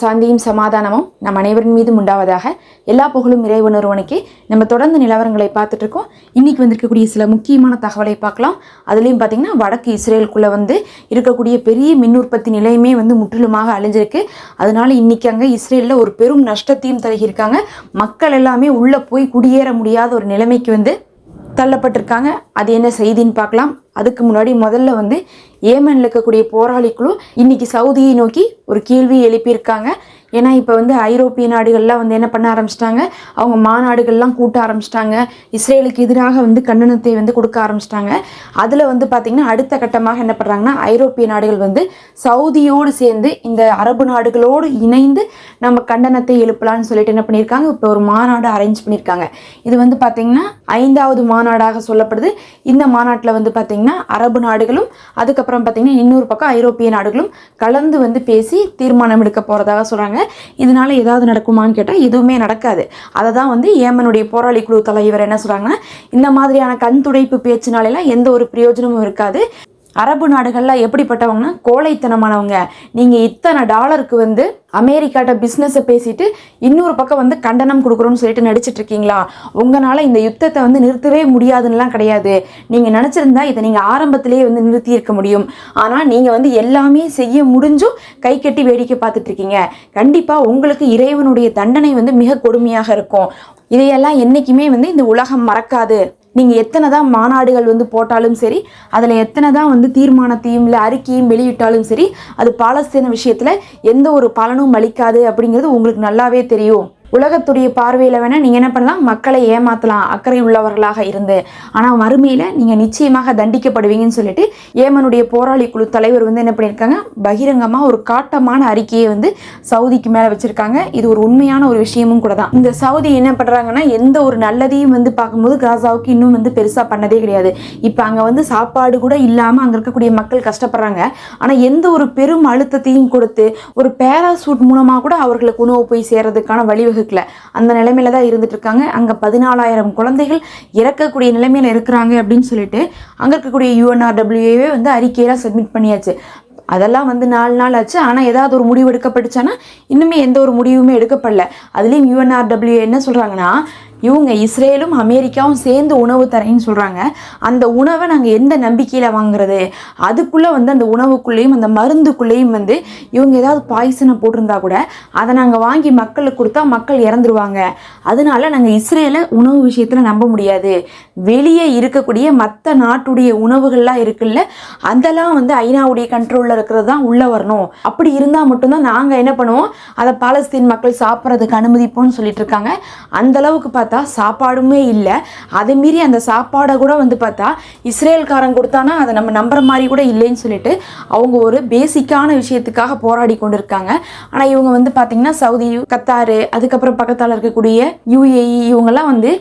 சாந்தியும் சமாதானமும் நம் அனைவரின் மீதும் உண்டாவதாக எல்லா புகழும் இறைவன் ஒருவனுக்கே நம்ம தொடர்ந்து நிலவரங்களை பார்த்துட்டு இருக்கோம். இன்னைக்கு வந்திருக்கக்கூடிய சில முக்கியமான தகவலை பார்க்கலாம். அதுலேயும் பார்த்தீங்கன்னா வடக்கு இஸ்ரேலுக்குள்ளே வந்து இருக்கக்கூடிய பெரிய மின் உற்பத்தி நிலையமே வந்து முற்றிலுமாக அழிஞ்சிருக்கு. அதனால இன்னைக்கு அங்கே இஸ்ரேலில் ஒரு பெரும் நஷ்டத்தையும் தருகியிருக்காங்க. மக்கள் எல்லாமே உள்ளே போய் குடியேற முடியாத ஒரு நிலைமைக்கு வந்து தள்ளப்பட்டிருக்காங்க. அது என்ன செய்தின்னு பார்க்கலாம். அதுக்கு முன்னாடி முதல்ல வந்து ஏமனில் இருக்கக்கூடிய போராளிக்குழு இன்னைக்கு சவுதியை நோக்கி ஒரு கேள்வி எழுப்பியிருக்காங்க. ஏன்னா இப்போ வந்து ஐரோப்பிய நாடுகள்லாம் வந்து என்ன பண்ண ஆரம்பிச்சிட்டாங்க? அவங்க மாநாடுகள்லாம் கூட்ட ஆரம்பிச்சிட்டாங்க. இஸ்ரேலுக்கு எதிராக வந்து கண்டனத்தை வந்து கொடுக்க ஆரம்பிச்சிட்டாங்க. அதில் வந்து பார்த்திங்கன்னா அடுத்த கட்டமாக என்ன பண்ணுறாங்கன்னா ஐரோப்பிய நாடுகள் வந்து சவுதியோடு சேர்ந்து இந்த அரபு நாடுகளோடு இணைந்து நம்ம கண்டனத்தை எழுப்பலாம்னு சொல்லிட்டு என்ன பண்ணியிருக்காங்க? இப்போ ஒரு மாநாடு அரேஞ்ச் பண்ணியிருக்காங்க. இது வந்து பார்த்திங்கன்னா ஐந்தாவது மாநாடாக சொல்லப்படுது. இந்த மாநாட்டில் வந்து பார்த்திங்கன்னா அரபு நாடுகளும் அதுக்கப்புறம் பார்த்திங்கன்னா இன்னொரு பக்கம் ஐரோப்பிய நாடுகளும் கலந்து வந்து பேசி தீர்மானம் எடுக்க போகிறதாக சொல்கிறாங்க இதனால ஏதாவது நடக்குமான்னு கேட்டால் எதுவுமே நடக்காது. அதை தான் வந்து ஏமனுடைய போராளி குழு தலைவர் என்ன சொல்கிறாங்கன்னா இந்த மாதிரியான கண் துடைப்பு பேச்சுனாலெல்லாம் எந்த ஒரு பிரயோஜனமும் இருக்காது. அரபு நாடுகள்லாம் எப்படிப்பட்டவங்கன்னா கோழைத்தனமானவங்க. நீங்கள் இத்தனை டாலருக்கு வந்து அமெரிக்காட்ட பிஸ்னஸை பேசிட்டு இன்னொரு பக்கம் வந்து கண்டனம் கொடுக்குறோன்னு சொல்லிட்டு நடிச்சிட்டு இருக்கீங்களா உங்களால் இந்த யுத்தத்தை வந்து நிறுத்தவே முடியாதுன்னெலாம் கிடையாது. நீங்கள் நினச்சிருந்தா இதை நீங்கள் ஆரம்பத்திலேயே வந்து நிறுத்தியிருக்க முடியும். ஆனால் நீங்கள் வந்து எல்லாமே செய்ய முடிஞ்சும் கை கட்டி வேடிக்கை பார்த்துட்ருக்கீங்க. கண்டிப்பாக உங்களுக்கு இறைவனுடைய தண்டனை வந்து மிக கொடுமையாக இருக்கும். இதையெல்லாம் என்றைக்குமே வந்து இந்த உலகம் மறக்காது. நீங்கள் எத்தனை தான் மாநாடுகள் வந்து போட்டாலும் சரி அதில் எத்தனை தான் வந்து தீர்மானத்தையும் இல்லை அறிக்கையும் வெளியிட்டாலும் சரி அது பாலஸ்தீன விஷயத்தில் எந்த ஒரு பலனும் அளிக்காது அப்படிங்கிறது உங்களுக்கு நல்லாவே தெரியும். உலகத்துடைய பார்வையில் வேணால் நீங்கள் என்ன பண்ணலாம்? மக்களை ஏமாற்றலாம் அக்கறை உள்ளவர்களாக இருந்து. ஆனால் மறுமையில் நீங்கள் நிச்சயமாக தண்டிக்கப்படுவீங்கன்னு சொல்லிட்டு ஏமனுடைய போராளி குழு தலைவர் வந்து என்ன பண்ணியிருக்காங்க? பகிரங்கமாக ஒரு காட்டமான அறிக்கையை வந்து சவுதிக்கு மேலே வச்சுருக்காங்க. இது ஒரு உண்மையான ஒரு விஷயமும் கூட தான். இந்த சவுதி என்ன பண்ணுறாங்கன்னா எந்த ஒரு நல்லதையும் வந்து பார்க்கும்போது காசாவுக்கு இன்னும் வந்து பெருசாக பண்ணதே கிடையாது. இப்போ அங்கே வந்து சாப்பாடு கூட இல்லாமல் அங்கே இருக்கக்கூடிய மக்கள் கஷ்டப்படுறாங்க. ஆனால் எந்த ஒரு பெரும் அழுத்தத்தையும் கொடுத்து ஒரு பேராசூட் மூலமாக கூட அவர்களுக்கு உணவு போய் சேர்றதுக்கான வழிவகுக்கல அந்த நிலைமையில தான் இருந்துட்டு இருக்காங்க. அங்கே பதினாலாயிரம் குழந்தைகள் இறக்கக்கூடிய நிலைமையில் இருக்கிறாங்க அப்படின்னு சொல்லிட்டு அங்கே இருக்கக்கூடிய யூஎன்ஆர்டபிள்யூஏவே வந்து அறிக்கையெல்லாம் சப்மிட் பண்ணியாச்சு. அதெல்லாம் வந்து நாலு நாள் ஆச்சு. ஆனால் ஏதாவது ஒரு முடிவு எடுக்கப்பட்டுச்சானா இன்னுமே எந்த ஒரு முடிவுமே எடுக்கப்படல. அதுலேயும் யூஎன்ஆர்டபிள்யூ என்ன சொல்கிறாங்கன்னா இவங்க இஸ்ரேலும் அமெரிக்காவும் சேர்ந்து உணவு தரேன்னு சொல்கிறாங்க அந்த உணவை நாங்கள் எந்த நம்பிக்கையில் வாங்குறது? அதுக்குள்ளே வந்து அந்த உணவுக்குள்ளேயும் அந்த மருந்துக்குள்ளேயும் வந்து இவங்க ஏதாவது பாய்சனை போட்டிருந்தா கூட அதை நாங்கள் வாங்கி மக்களுக்கு கொடுத்தா மக்கள் இறந்துருவாங்க. அதனால நாங்கள் இஸ்ரேலை உணவு விஷயத்தில் நம்ப முடியாது. வெளியே இருக்கக்கூடிய மற்ற நாட்டுடைய உணவுகள்லாம் இருக்குல்ல அதெல்லாம் வந்து ஐநாவுடைய கண்ட்ரோலில் இருக்கிறது தான் உள்ளே வரணும். அப்படி இருந்தால் மட்டும்தான் நாங்கள் என்ன பண்ணுவோம்? அதை பாலஸ்தீன் மக்கள் சாப்பிட்றதுக்கு அனுமதிப்போம்னு சொல்லிட்டு இருக்காங்க. அந்தளவுக்கு அளவுக்கு பார்த்தா சாப்பாடுமே இல்லை. அதை மீறி அந்த சாப்பாடை கூட வந்து பார்த்தா இஸ்ரேல்காரன் கொடுத்தானா அதை நம்ம நம்புகிற மாதிரி கூட இல்லைன்னு சொல்லிட்டு அவங்க ஒரு பேசிக்கான விஷயத்துக்காக போராடி கொண்டு இருக்காங்க ஆனால் இவங்க வந்து பார்த்திங்கன்னா சவுதி கத்தாரு அதுக்கப்புறம் பக்கத்தால் இருக்கக்கூடிய யூஏஇ இவங்கெல்லாம் வந்து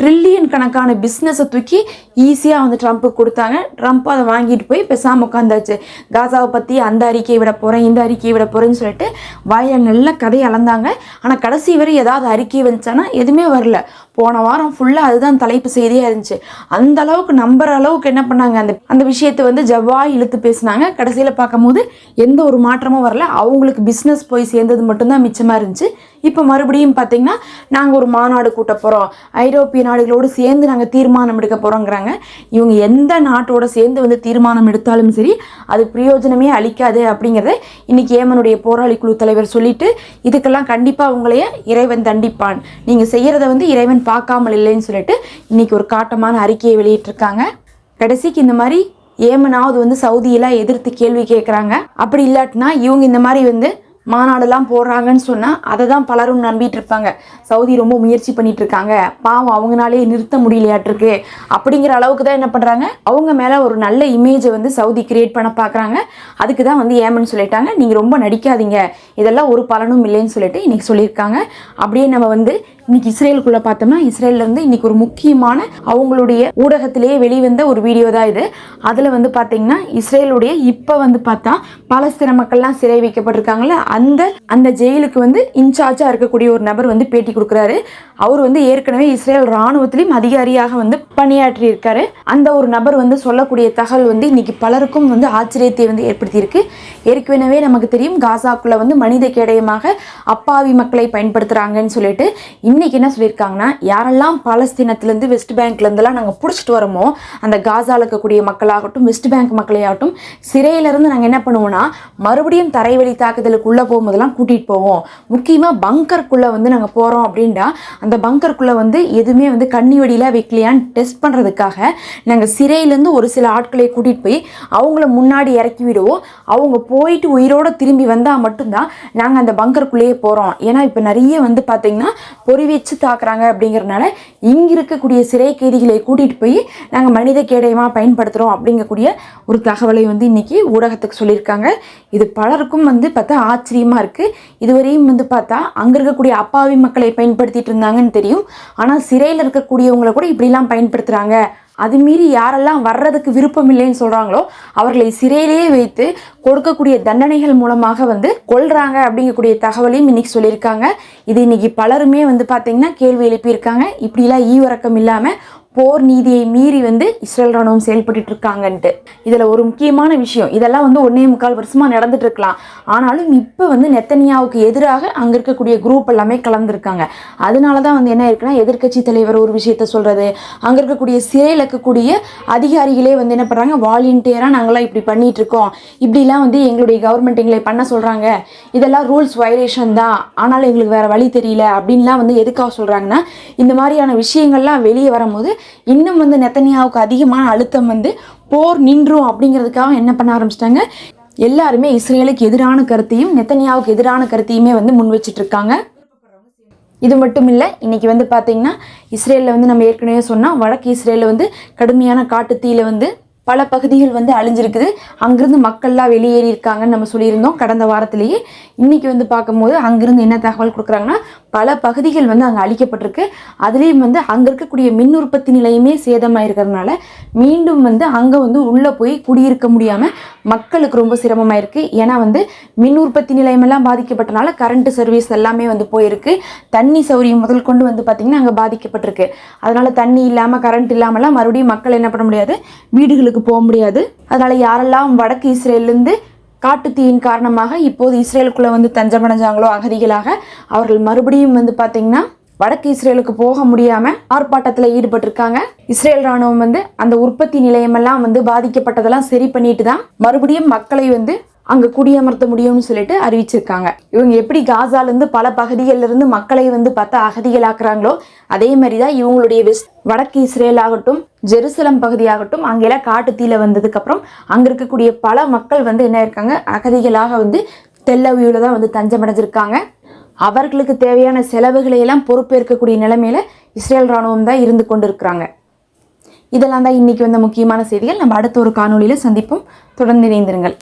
ட்ரில்லியன் கணக்கான பிஸ்னஸை தூக்கி ஈஸியாக வந்து ட்ரம்ப்புக்கு கொடுத்தாங்க. ட்ரம்ப் அதை வாங்கிட்டு போய் பெசாமல் உட்காந்தாச்சு காசாவை பற்றி அந்த அறிக்கையை விட போகிறேன் இந்த அறிக்கையை விட போகிறேன்னு சொல்லிட்டு வாயில் நல்ல கதையை அளந்தாங்க. ஆனால் கடைசி வரை ஏதாவது அறிக்கை வந்துச்சானா எதுவுமே வரல. போன வாரம் ஃபுல்லாக அதுதான் தலைப்பு செய்தியாக இருந்துச்சு. அந்த அளவுக்கு நம்புற அளவுக்கு என்ன பண்ணாங்க? அந்த அந்த விஷயத்தை வந்து ஜவ்வாய் இழுத்து பேசினாங்க. கடைசியில் பார்க்கும்போது எந்த ஒரு மாற்றமும் வரல. அவங்களுக்கு பிஸ்னஸ் போய் சேர்ந்தது மட்டும்தான் மிச்சமாக இருந்துச்சு. இப்போ மறுபடியும் பார்த்தீங்கன்னா நாங்கள் ஒரு மாநாடு கூட்ட போகிறோம் ஐரோப்பிய நாடுகளோடு சேர்ந்து நாங்கள் தீர்மானம் எடுக்க போகிறோங்கிறாங்க இவங்க எந்த நாட்டோட சேர்ந்து வந்து தீர்மானம் எடுத்தாலும் சரி அது பிரயோஜனமே அளிக்காது அப்படிங்கிறத இன்றைக்கி ஏமனுடைய போராளி குழு தலைவர் சொல்லிட்டு இதுக்கெல்லாம் கண்டிப்பாக உங்களைய இறைவன் தண்டிப்பான். நீங்கள் செய்கிறத வந்து இறைவன் பார்க்காமல் இல்லைன்னு சொல்லிட்டு இன்னைக்கு ஒரு காட்டமான அறிக்கையை வெளியிட்டிருக்காங்க. கடைசிக்கு இந்த மாதிரி ஏமனாவது வந்து சவுதியெல்லாம் எதிர்த்து கேள்வி கேட்குறாங்க. அப்படி இல்லாட்டினா இவங்க இந்த மாதிரி வந்து மாநாடுலாம் போடுறாங்கன்னு சொன்னால் அதை தான் பலரும் நம்பிட்டு இருப்பாங்க. சவுதி ரொம்ப முயற்சி பண்ணிட்டு இருக்காங்க. பாவம் அவங்களாலே நிறுத்த முடியலையாட்டிருக்கு. அப்படிங்கிற அளவுக்கு தான் என்ன பண்ணுறாங்க அவங்க மேலே ஒரு நல்ல இமேஜை வந்து சவுதி கிரியேட் பண்ண பார்க்குறாங்க. அதுக்கு தான் வந்து ஏமன் சொல்லிட்டாங்க. நீங்கள் ரொம்ப நடிக்காதீங்க. இதெல்லாம் ஒரு பலனும் இல்லைன்னு சொல்லிட்டு இன்றைக்கி சொல்லியிருக்காங்க. அப்படியே நம்ம வந்து இன்னைக்கு இஸ்ரேலுக்குள்ள பார்த்தோம்னா இஸ்ரேல்ல இருந்து இன்னைக்கு ஒரு முக்கியமான அவங்களுடைய ஊடகத்திலேயே வெளிவந்த ஒரு வீடியோ தான் இது. அதில் வந்து பார்த்தீங்கன்னா இஸ்ரேலுடைய இப்போ வந்து பார்த்தா பாலஸ்தீன மக்கள்லாம் சிறை வைக்கப்பட்டிருக்காங்களே அந்த அந்த ஜெயிலுக்கு வந்து இன்சார்ஜாக இருக்கக்கூடிய ஒரு நபர் வந்து பேட்டி கொடுக்குறாரு. அவர் வந்து ஏற்கனவே இஸ்ரேல் ராணுவத்திலையும் அதிகாரியாக வந்து பணியாற்றி இருக்காரு. அந்த ஒரு நபர் வந்து சொல்லக்கூடிய தகவல் வந்து இன்னைக்கு பலருக்கும் வந்து ஆச்சரியத்தை வந்து ஏற்படுத்தியிருக்கு. ஏற்கனவே நமக்கு தெரியும் காசாக்குள்ளே வந்து மனித கேடயமாக அப்பாவி மக்களை பயன்படுத்துறாங்கன்னு சொல்லிட்டு இன்றைக்கி என்ன சொல்லியிருக்காங்கன்னா யாரெல்லாம் பாலஸ்தீனத்துலேருந்து வெஸ்ட் பேங்க்லேருந்துலாம் நாங்கள் பிடிச்சிட்டு வரோமோ அந்த காசாவில் இருக்கக்கூடிய மக்களாகட்டும் வெஸ்ட் பேங்க் மக்களையாகட்டும் சிறையிலேருந்து நாங்கள் என்ன பண்ணுவோம்னா மறுபடியும் தரைவழி தாக்குதலுக்கு உள்ளே போகும்போதெல்லாம் கூட்டிகிட்டு போவோம். முக்கியமாக பங்கருக்குள்ளே வந்து நாங்கள் போகிறோம் அப்படின்டா அந்த பங்கருக்குள்ளே வந்து எதுவுமே வந்து கண்ணி வெடியில் வைக்கலையான்னு டெஸ்ட் பண்ணுறதுக்காக நாங்கள் சிறையிலேருந்து ஒரு சில ஆட்களை கூட்டிகிட்டு போய் அவங்கள முன்னாடி இறக்கி விடுவோம். அவங்க போயிட்டு உயிரோட திரும்பி வந்தால் மட்டும்தான் நாங்கள் அந்த பங்கருக்குள்ளேயே போகிறோம் ஏன்னா இப்போ நிறைய வந்து பார்த்திங்கன்னா பொறி வச்சு தாக்குறாங்க அப்படிங்கிறனால இங்கே இருக்கக்கூடிய சிறை கைதிகளை கூட்டிகிட்டு போய் நாங்கள் மனித கேடயமாக பயன்படுத்துகிறோம் அப்படிங்கக்கூடிய ஒரு தகவலை வந்து இன்னைக்கு ஊடகத்துக்கு சொல்லியிருக்காங்க. இது பலருக்கும் வந்து பார்த்தா ஆச்சரியமாக இருக்குது இதுவரையும் வந்து பார்த்தா அங்கே இருக்கக்கூடிய அப்பாவி மக்களை பயன்படுத்திட்டு இருந்தாங்கன்னு தெரியும். ஆனால் சிறையில் இருக்கக்கூடியவங்களை கூட இப்படிலாம் பயன்படுத்துகிறாங்க அது மீறி யாரெல்லாம் வர்றதுக்கு விருப்பம் இல்லைன்னு சொல்கிறாங்களோ அவர்களை சிறையிலேயே வைத்து கொடுக்கக்கூடிய தண்டனைகள் மூலமாக வந்து கொள்கிறாங்க அப்படிங்கக்கூடிய தகவலையும் இன்னைக்கு சொல்லியிருக்காங்க. இது இன்னைக்கு பலருமே வந்து பார்த்தீங்கன்னா கேள்வி எழுப்பியிருக்காங்க. இப்படிலாம் ஈவிறக்கம் இல்லாமல் போர் நீதியை மீறி வந்து இஸ்ரேல் ராணுவம் செயல்பட்டு இருக்காங்கன்ட்டு. இதில் ஒரு முக்கியமான விஷயம். இதெல்லாம் வந்து ஒன்றே முக்கால் வருஷமாக நடந்துட்டு இருக்கலாம். ஆனாலும் இப்போ வந்து நெத்தனியாவுக்கு எதிராக அங்கே இருக்கக்கூடிய குரூப் எல்லாமே கலந்துருக்காங்க. அதனால தான் வந்து என்ன இருக்குன்னா எதிர்க்கட்சி தலைவர் ஒரு விஷயத்த சொல்கிறது அங்கே இருக்கக்கூடிய சிறையில் இருக்கக்கூடிய அதிகாரிகளே வந்து என்ன பண்ணுறாங்க வாலண்டியராக நாங்களாம் இப்படி பண்ணிட்டு இருக்கோம். இப்படிலாம் வந்து எங்களுடைய கவர்மெண்ட் எங்களை பண்ண சொல்கிறாங்க இதெல்லாம் ரூல்ஸ் வயலேஷன் தான். ஆனாலும் எங்களுக்கு வேறு வழி தெரியல அப்படின்லாம் வந்து எதுக்காக சொல்கிறாங்கன்னா இந்த மாதிரியான விஷயங்கள்லாம் வெளியே வரும்போது இன்னும் வந்து நெத்தனியாவுக்கு அதிகமான அழுத்தம் வந்து போர் நின்றும் அப்படிங்கிறதுக்காக என்ன பண்ண ஆரம்பிச்சிட்டாங்க? எல்லாருமே இஸ்ரேலுக்கு எதிரான கருத்தையும் நெத்தனியாவுக்கு எதிரான கருத்தையுமே வந்து முன் வச்சுட்டு இருக்காங்க இது மட்டும் இல்லை இன்னைக்கு வந்து பார்த்தீங்கன்னா இஸ்ரேலில் வந்து நம்ம ஏற்கனவே சொன்னால் வடக்கு இஸ்ரேலில் வந்து கடுமையான காட்டுத்தீயில் வந்து பல பகுதிகள் வந்து அழிஞ்சிருக்குது. அங்கேருந்து மக்கள்லாம் வெளியேறி இருக்காங்கன்னு நம்ம சொல்லியிருந்தோம் கடந்த வாரத்திலேயே. இன்னைக்கு வந்து பார்க்கும்போது அங்கேருந்து என்ன தகவல் கொடுக்குறாங்கன்னா பல பகுதிகள் வந்து அங்கே அழிக்கப்பட்டிருக்கு. அதுலேயும் வந்து அங்கே இருக்கக்கூடிய மின் உற்பத்தி நிலையமே சேதமாக இருக்கிறதுனால மீண்டும் வந்து அங்கே வந்து உள்ளே போய் குடியிருக்க முடியாமல் மக்களுக்கு ரொம்ப சிரமமாக இருக்குது ஏன்னா வந்து மின் உற்பத்தி நிலையமெல்லாம் பாதிக்கப்பட்டனால கரண்ட் சர்வீஸ் எல்லாமே வந்து போயிருக்கு. தண்ணி சௌரியம் முதல் கொண்டு வந்து பார்த்திங்கன்னா அங்கே பாதிக்கப்பட்டிருக்கு. அதனால் தண்ணி இல்லாமல் கரண்ட் இல்லாமலாம் மறுபடியும் மக்கள் என்ன பண்ண முடியாது? வீடுகளுக்கு போக முடியாது. அதனால் யாரெல்லாம் வடக்கு இஸ்ரேல்லேருந்து காட்டுத்தீயின் காரணமாக இப்போது இஸ்ரேலுக்குள்ளே வந்து தஞ்சமடைஞ்சாங்களோ அகதிகளாக அவர்கள் மறுபடியும் வந்து பார்த்திங்கன்னா வடக்கு இஸ்ரேலுக்கு போக முடியாமல் ஆர்ப்பாட்டத்தில் ஈடுபட்டிருக்காங்க. இஸ்ரேல் ராணுவம் வந்து அந்த உற்பத்தி நிலையமெல்லாம் வந்து பாதிக்கப்பட்டதெல்லாம் சரி பண்ணிட்டு தான் மறுபடியும் மக்களை வந்து அங்கே குடியமர்த்த முடியும்னு சொல்லிட்டு அறிவிச்சிருக்காங்க. இவங்க எப்படி காசாலேருந்து பல பகுதிகளிலிருந்து மக்களை வந்து பார்த்தா அகதிகளாக்குறாங்களோ அதே மாதிரி தான் இவங்களுடைய வெஸ்ட் வடக்கு இஸ்ரேல் ஆகட்டும் ஜெருசலம் பகுதியாகட்டும் அங்கெல்லாம் காட்டு வந்ததுக்கப்புறம் அங்கே இருக்கக்கூடிய பல மக்கள் வந்து என்ன இருக்காங்க அகதிகளாக வந்து தெல்லவியூவில் தான் வந்து தஞ்சமடைஞ்சிருக்காங்க. அவர்களுக்கு தேவையான செலவுகளை எல்லாம் பொறுப்பேற்கக்கூடிய நிலைமையில் இஸ்ரேல் ராணுவம் தான் இருந்து கொண்டிருக்கிறாங்க. இதெல்லாம் தான் இன்றைக்கி வந்த முக்கியமான செய்திகள். நம்ம அடுத்த ஒரு காணொலியில் சந்திப்போம். தொடர்ந்து இணைந்திருங்கள்.